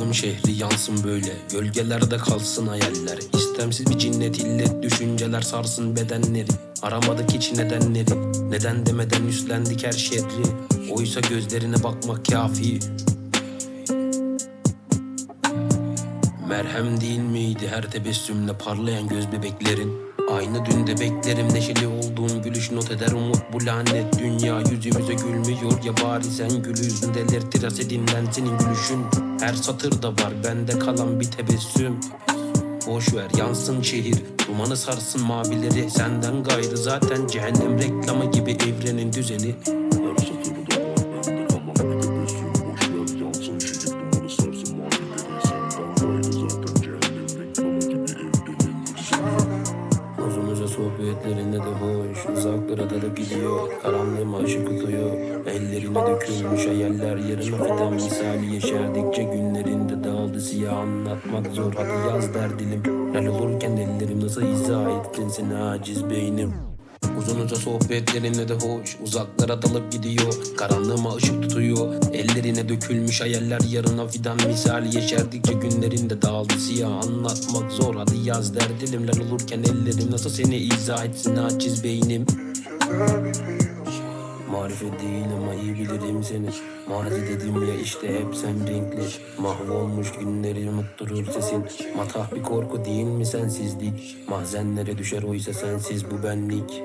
Bırakalım şehri yansın böyle Gölgelerde kalsın hayaller. İstemsiz bir cinnet illet Düşünceler sarsın bedenleri. Aramadık hiç nedenleri Neden demeden üstlendik her şerri. Oysa gözlerine bakmak kafi. Merhem değil miydi her tebessümle parlayan göz bebeklerin Aynı dünde beklerim neşeli olduğun gülüş not eder umut bu lanet. Dünya yüzümüze gülmüyor ya bari sen gül yüzün delirtir hasedinden senin gülüşün. Her satırda var bende kalan bir tebessüm. Boş ver yansın şehir Dumanı sarsın mavileri. Senden gayrı zaten cehennem reklamı gibi evrenin düzeni sohbetlerinde de hoş Uzaklara dalıp gidiyor. Karanlığıma ışık tutuyor. Ellerine dökülmüş hayaller Yarın fidan misali yeşerdikçe Günlerinde dağıldı. Siyah anlatmak zor Hadi yaz der dilim. Lal olurken ellerim nasıl izah ettin seni aciz beynim Uzun uza sohbetlerinde de hoş Uzaklara dalıp gidiyor. Karanlığıma ışık tutuyor. Ellerine dökülmüş hayaller Yarına fidan misali yeşerdikçe Günlerinde dağıldı siyah. Anlatmak zor Hadi yaz der dilimler olurken ellerim Nasıl seni izah etsin aciz beynim Marife değil ama iyi bilirim seni. Marife dedim ya işte hep sen renkli. Mahvolmuş günleri unutturur sesin. Matah bir korku değil mi sensizlik? Mahzenlere düşer oysa sensiz bu benlik.